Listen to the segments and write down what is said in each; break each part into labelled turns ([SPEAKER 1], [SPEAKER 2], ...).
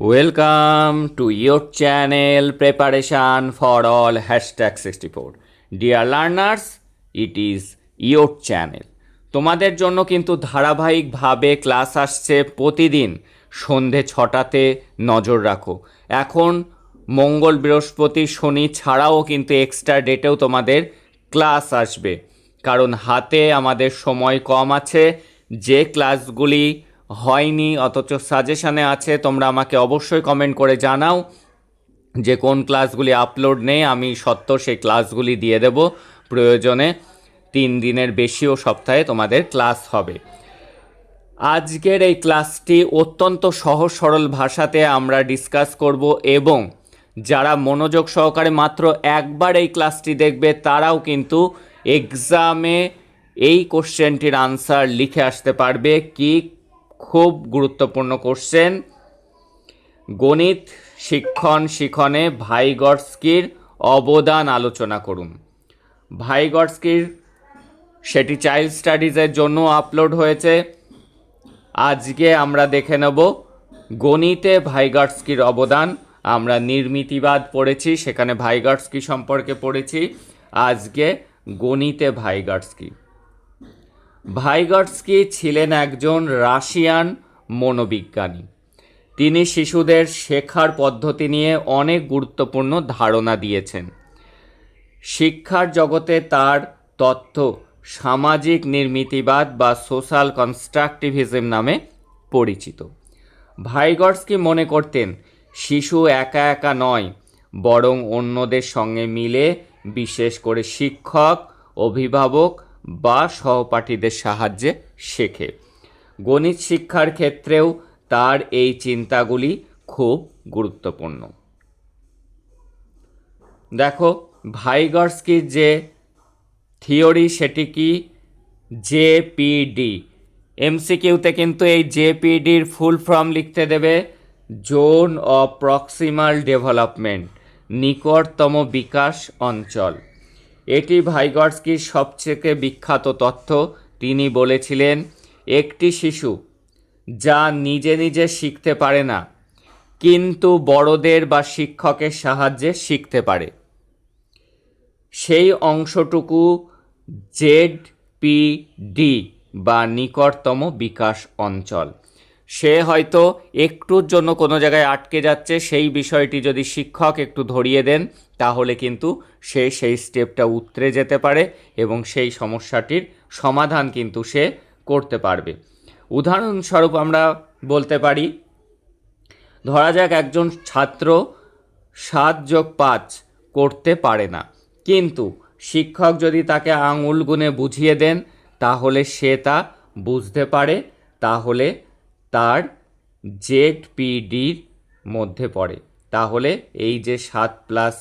[SPEAKER 1] Welcome to channel channel Preparation for All hashtag 64. Dear learners, it is your channel তোমাদের জন্য কিন্তু ধারাবাহিকভাবে class আসছে প্রতিদিন সন্ধে ছটাতে নজর রাখো। এখন মঙ্গল বৃহস্পতি শনি ছাড়াও কিন্তু এক্সট্রা ডেটেও তোমাদের ক্লাস আসবে। কারণ হাতে আমাদের সময় কম আছে যে ক্লাসগুলি হয়নি, অথচ সাজেশানে আছে, তোমরা আমাকে অবশ্যই কমেন্ট করে জানাও যে কোন ক্লাসগুলি আপলোড নেই, আমি সত্য সেই ক্লাসগুলি দিয়ে দেব প্রয়োজনে। তিন দিনের বেশিও সপ্তাহে তোমাদের ক্লাস হবে। আজকের এই ক্লাসটি অত্যন্ত সহজ সরল ভাষাতে আমরা ডিসকাস করব এবং যারা মনোযোগ সহকারে মাত্র একবার এই ক্লাসটি দেখবে, তারাও কিন্তু এক্সামে এই কোশ্চেনটির আনসার লিখে আসতে পারবে, কি খুব গুরুত্বপূর্ণ কোশ্চেন। গণিত শিক্ষণ শিখনে ভাইগটস্কির অবদান আলোচনা করুন। ভাইগটস্কির সেটি চাইল্ড স্টাডিজের জন্য আপলোড হয়েছে। আজকে আমরা দেখে নেব গণিতে ভাইগাটস্কির অবদান। আমরা নির্মিতিবাদ পড়েছি, সেখানে ভাইগাটস্কি সম্পর্কে পড়েছি। আজকে গণিতে ভাইগাটস্কি ভাইগটস্কি ছিলেন একজন রাশিয়ান মনোবিজ্ঞানী। তিনি শিশুদের শেখার পদ্ধতি নিয়ে অনেক গুরুত্বপূর্ণ ধারণা দিয়েছেন। শিক্ষার জগতে তার তথ্য সামাজিক নির্মিতিবাদ বা সোশ্যাল কনস্ট্রাকটিভিজম নামে পরিচিত। ভাইগটস্কি মনে করতেন, শিশু একা একা নয়, বরং অন্যদের সঙ্গে মিলে বিশেষ করে শিক্ষক, অভিভাবক বা সহপাঠীদের সাহায্যে শেখে। গণিত শিক্ষার ক্ষেত্রেও তার এই চিন্তাগুলি খুব গুরুত্বপূর্ণ। দেখো ভাইগর্সকির যে থিওরি, সেটি কি? জেপিডি এমসিকিউতে কিন্তু এই জেপিডির ফুল ফর্ম লিখতে দেবে, জোন অফ প্রক্সিমাল ডেভেলপমেন্ট, নিকটতম বিকাশ অঞ্চল। এটি ভাইগর্সকির সবথেকে বিখ্যাত তথ্য। তিনি বলেছিলেন, একটি শিশু যা নিজে নিজে শিখতে পারে না, কিন্তু বড়দের বা শিক্ষকের সাহায্যে শিখতে পারে। সেই অংশটুকু জেড পি ডি বা নিকটতম বিকাশ অঞ্চল। সে হয়তো একটুর জন্য কোনো জায়গায় আটকে যাচ্ছে। সেই বিষয়টি যদি শিক্ষক একটু ধরিয়ে দেন তাহলে কিন্তু সে সেই স্টেপটা উতরে যেতে পারে এবং সেই সমস্যাটির সমাধান কিন্তু সে করতে পারবে। উদাহরণস্বরূপ আমরা বলতে পারি, ধরা যাক একজন ছাত্র সাত যোগ পাঁচ করতে পারে না, কিন্তু শিক্ষক যদি তাকে আঙুল গুনে বুঝিয়ে দেন, তাহলে সে তা বুঝতে পারে, তাহলে তার জেড পিডির মধ্যে পড়ে। তাহলে এই যে সাত প্লাস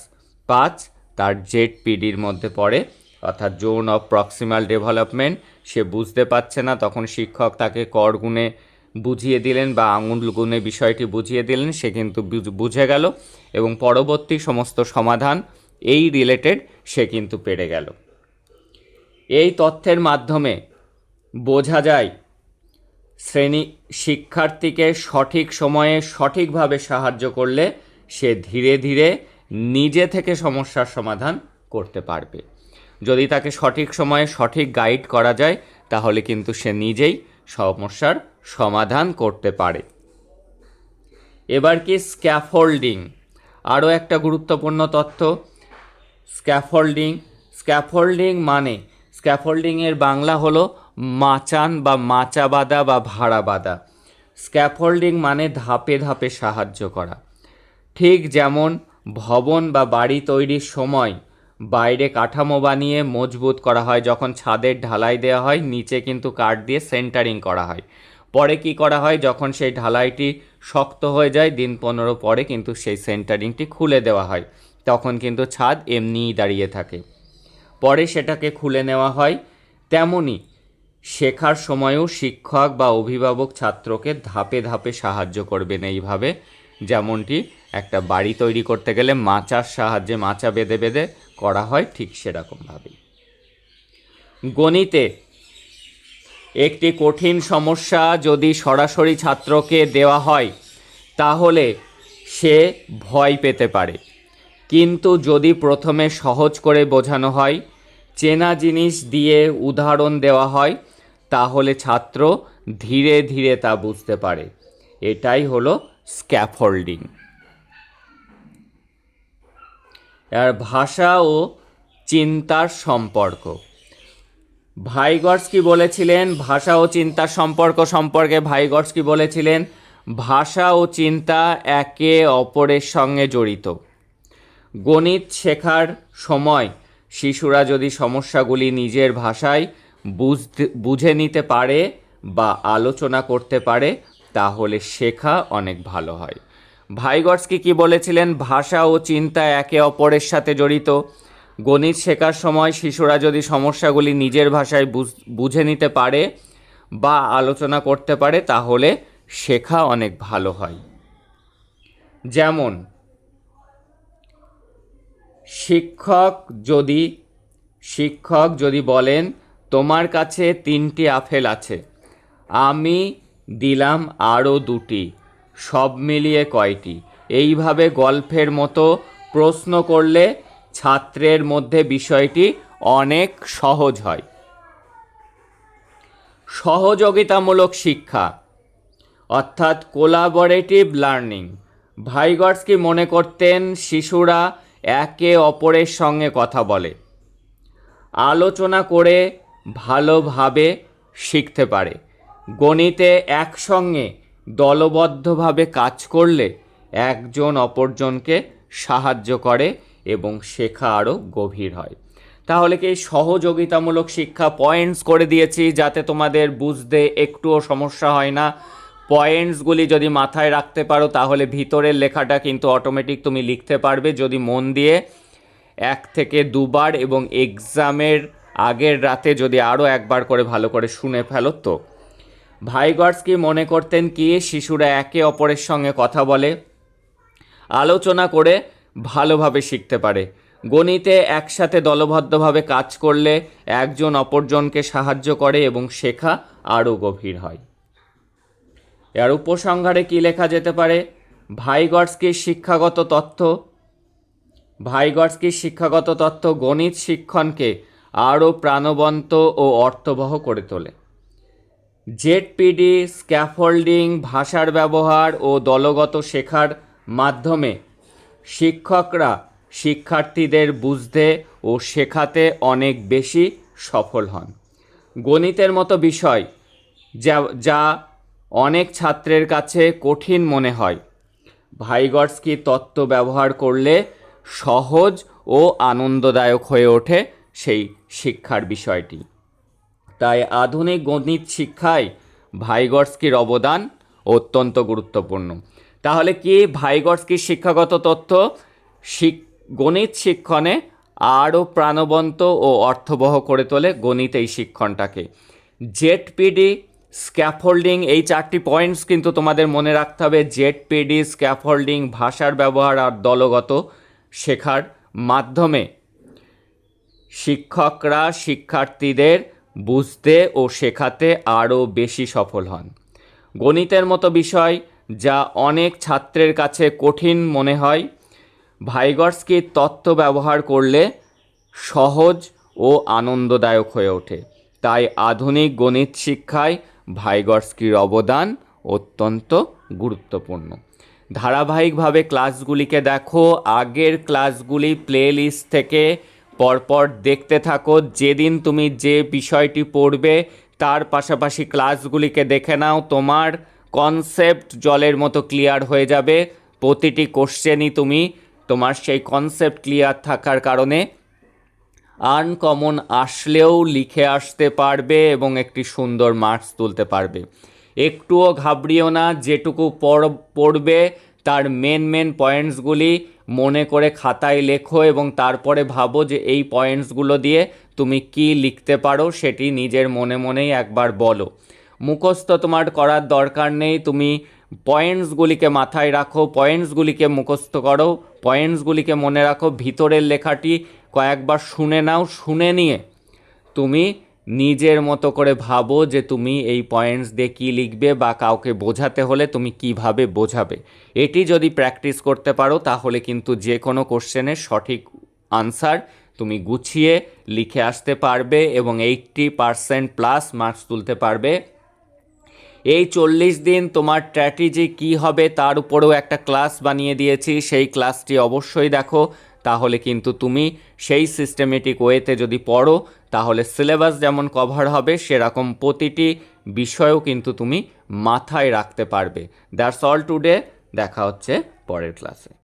[SPEAKER 1] পাঁচ, তার জেড পিডির মধ্যে পড়ে, অর্থাৎ জোন অফ প্রক্সিমাল ডেভেলপমেন্ট। সে বুঝতে পারছে না, তখন শিক্ষক তাকে কর গুণে বুঝিয়ে দিলেন বা আঙুল গুণে বিষয়টি বুঝিয়ে দিলেন, সে কিন্তু বুঝ- গেল এবং পরবর্তী সমস্ত সমাধান এই রিলেটেড সে কিন্তু পেরে গেল। এই তথ্যের মাধ্যমে বোঝা যায়, শ্রেণি শিক্ষার্থীকে সঠিক সময়ে সঠিকভাবে সাহায্য করলে সে ধীরে ধীরে নিজে থেকে সমস্যার সমাধান করতে পারবে। যদি তাকে সঠিক সময়ে সঠিক গাইড করা যায়, তাহলে কিন্তু সে নিজেই সমস্যার সমাধান করতে পারে। এবার কি স্ক্যাফোল্ডিং আরও একটা গুরুত্বপূর্ণ তথ্য। স্ক্যাফোল্ডিং স্ক্যাফোল্ডিং মানে স্ক্যাফোল্ডিংয়ের বাংলা হলো মাচান বা মাচা বাঁধা বা ভাড়া বাঁধা স্ক্যাফোল্ডিং মানে ধাপে ধাপে সাহায্য করা। ঠিক যেমন ভবন বা বাড়ি তৈরির সময় বাইরে কাঠামো বানিয়ে মজবুত করা হয়। যখন ছাদের ঢালাই দেওয়া হয়, নিচে কিন্তু কাঠ দিয়ে সেন্টারিং করা হয়। পরে কি করা হয়? যখন সেই ঢালাইটি শক্ত হয়ে যায়, দিন পনেরো পরে কিন্তু সেই সেন্টারিংটি খুলে দেওয়া হয়। তখন কিন্তু ছাদ এমনিই দাঁড়িয়ে থাকে। পরে সেটাকে খুলে নেওয়া হয়। তেমনি শেখার সময়ও শিক্ষক বা অভিভাবক ছাত্রকে ধাপে ধাপে সাহায্য করবেন এইভাবে। যেমনটি একটা বাড়ি তৈরি করতে গেলে মাচার সাহায্যে মাচা বেঁধে বেঁধে করা হয় ঠিক সেরকমভাবেই। গণিতে একটি কঠিন সমস্যা যদি সরাসরি ছাত্রকে দেওয়া হয়, তাহলে সে ভয় পেতে পারে। কিন্তু যদি প্রথমে সহজ করে বোঝানো হয়, চেনা জিনিস দিয়ে উদাহরণ দেওয়া হয়, তাহলে ছাত্র ধীরে ধীরে তা বুঝতে পারে। এটাই হলো স্ক্যাফোল্ডিং। আর ভাষা ও চিন্তার সম্পর্ক। ভাইগর্সকি বলেছিলেন, ভাষা ও চিন্তার সম্পর্ক সম্পর্কে ভাইগর্সকি বলেছিলেন, ভাষা ও চিন্তা একে অপরের সঙ্গে জড়িত। গণিত শেখার সময় শিশুরা যদি সমস্যাগুলি নিজের ভাষায় বুঝতে, বুঝে নিতে পারে বা আলোচনা করতে পারে, তাহলে শেখা অনেক ভালো হয়। ভাইগর্সকি কি বলেছিলেন? ভাষা ও চিন্তা একে অপরের সাথে জড়িত। গণিত শেখার সময় শিশুরা যদি সমস্যাগুলি নিজের ভাষায় বুঝ- বুঝে নিতে পারে বা আলোচনা করতে পারে, তাহলে শেখা অনেক ভালো হয়। যেমন, শিক্ষক যদি শিক্ষক যদি বলেন, তোমার কাছে তিনটি আপেল আছে। আমি দিলাম আরও দুটি। সব মিলিয়ে কয়টি? এইভাবে গল্পের মতো প্রশ্ন করলে ছাত্রের মধ্যে বিষয়টি অনেক সহজ হয়। সহযোগিতামূলক শিক্ষা, অর্থাৎ কোলাবরেটিভ লার্নিং ভাইগর্সকি মনে করতেন শিশুরা একে অপরের সঙ্গে কথা বলে, আলোচনা করে ভালোভাবে শিখতে পারে। গণিতে একসঙ্গে দলবদ্ধভাবে কাজ করলে একজন অপরজনকে সাহায্য করে এবং শেখা আরও গভীর হয়। তাহলে কি সহযোগিতামূলক শিক্ষা পয়েন্টস করে দিয়েছি যাতে তোমাদের বুঝতে একটুও সমস্যা হয় না? পয়েন্টসগুলি যদি মাথায় রাখতে পারো, তাহলে ভিতরের লেখাটা কিন্তু অটোমেটিক তুমি লিখতে পারবে যদি মন দিয়ে এক থেকে দুবার এবং এক্সামের আগের রাতে যদি আরও একবার করে ভালো করে শুনে ফেলো তো। ভাইগর্সকি মনে করতেন কি, শিশুরা একে অপরের সঙ্গে কথা বলে, আলোচনা করে ভালোভাবে শিখতে পারে। গণিতে একসাথে দলবদ্ধভাবে কাজ করলে একজন অপরজনকে সাহায্য করে এবং শেখা আরও গভীর হয়। এর উপসংহারে কি লেখা যেতে পারে? ভাইগর্সকির শিক্ষাগত তথ্য ভাইগর্সকির শিক্ষাগত তথ্য গণিত শিক্ষণকে আরও প্রাণবন্ত ও অর্থবহ করে তোলে। জেডপিডি, স্ক্যাফোল্ডিং, ভাষার ব্যবহার ও দলগত শেখার মাধ্যমে শিক্ষকরা শিক্ষার্থীদের বুঝতে ও শেখাতে অনেক বেশি সফল হন। গণিতের মতো বিষয় যা যা অনেক ছাত্রের কাছে কঠিন মনে হয়। ভাইগর্সকি তত্ত্ব ব্যবহার করলে সহজ ও আনন্দদায়ক হয়ে ওঠে সেই শিক্ষার বিষয়টি। তাই আধুনিক গণিত শিক্ষায় ভাইগর্সকির অবদান অত্যন্ত গুরুত্বপূর্ণ। তাহলে কি ভাইগর্সকির শিক্ষাগত তথ্য? গণিত শিক্ষণে আরও প্রাণবন্ত ও অর্থবহ করে তোলে গণিত এই শিক্ষণটাকে। জেডপিডি স্ক্যাফোল্ডিং এই চারটি পয়েন্টস কিন্তু তোমাদের মনে রাখতে হবে। জেডপিডি স্ক্যাফোল্ডিং ভাষার ব্যবহার আর দলগত শেখার মাধ্যমে। শিক্ষকরা, শিক্ষার্থীদের বুঝতে ও শেখাতে আরও বেশি সফল হন। গণিতের মতো বিষয় যা অনেক ছাত্রের কাছে কঠিন মনে হয় ভাইগর্সকির তত্ত্ব ব্যবহার করলে সহজ ও আনন্দদায়ক হয়ে ওঠে। তাই আধুনিক গণিত শিক্ষায় ভাইগর্সকির অবদান অত্যন্ত গুরুত্বপূর্ণ। ধারাবাহিকভাবে ক্লাসগুলিকে দেখো, আগের ক্লাসগুলি প্লেলিস্ট থেকে পরপর দেখতে থাকো, যেদিন তুমি যে বিষয়টি পড়বে, তার পাশাপাশি ক্লাসগুলিকে দেখে নাও, তোমার কনসেপ্ট জলের মতো ক্লিয়ার হয়ে যাবে। প্রতিটি কোশ্চেনই তুমি তোমার সেই কনসেপ্ট ক্লিয়ার থাকার কারণে আনকমন আসলেও লিখে আসতে পারবে এবং একটি সুন্দর মার্কস তুলতে পারবে। একটুও ঘাবড়িও না, যেটুকু পড়- পড়বে, তার মেন মেন পয়েন্টসগুলি মনে করে খাতায় লেখো এবং তারপরে ভাবো যে এই পয়েন্টসগুলো দিয়ে তুমি কি লিখতে পারো সেটি নিজের মনে মনেই একবার বলো। মুখস্থ তোমার করার দরকার নেই, তুমি পয়েন্টসগুলিকে মাথায় রাখো পয়েন্টসগুলিকে মুখস্থ করো পয়েন্টসগুলিকে মনে রাখো। ভিতরের লেখাটি কয়েকবার শুনে নাও, শুনে নিয়ে তুমি নিজের মতো করে ভাবো যে তুমি এই পয়েন্টস দিয়ে কী লিখবে বা কাউকে বোঝাতে হলে তুমি কীভাবে বোঝাবে। এটি যদি প্র্যাকটিস করতে পারো, তাহলে কিন্তু যে কোনো কোশ্চেনের সঠিক আনসার তুমি গুছিয়ে লিখে আসতে পারবে এবং এইটটি পারসেন্ট প্লাস মার্কস তুলতে পারবে। এই চল্লিশ দিন তোমার স্ট্র্যাটেজি কী হবে, তার উপরেও একটা ক্লাস বানিয়ে দিয়েছি। সেই ক্লাসটি অবশ্যই দেখো। তাহলে কিন্তু তুমি সেই সিস্টেমেটিক ওয়েতে যদি পড়ো, তাহলে সিলেবাস যেমন কভার হবে, সেরকম প্রতিটি বিষয়েও কিন্তু তুমি মাথায় রাখতে পারবে। দ্যাটস অল টুডে দেখা হচ্ছে পরের ক্লাসে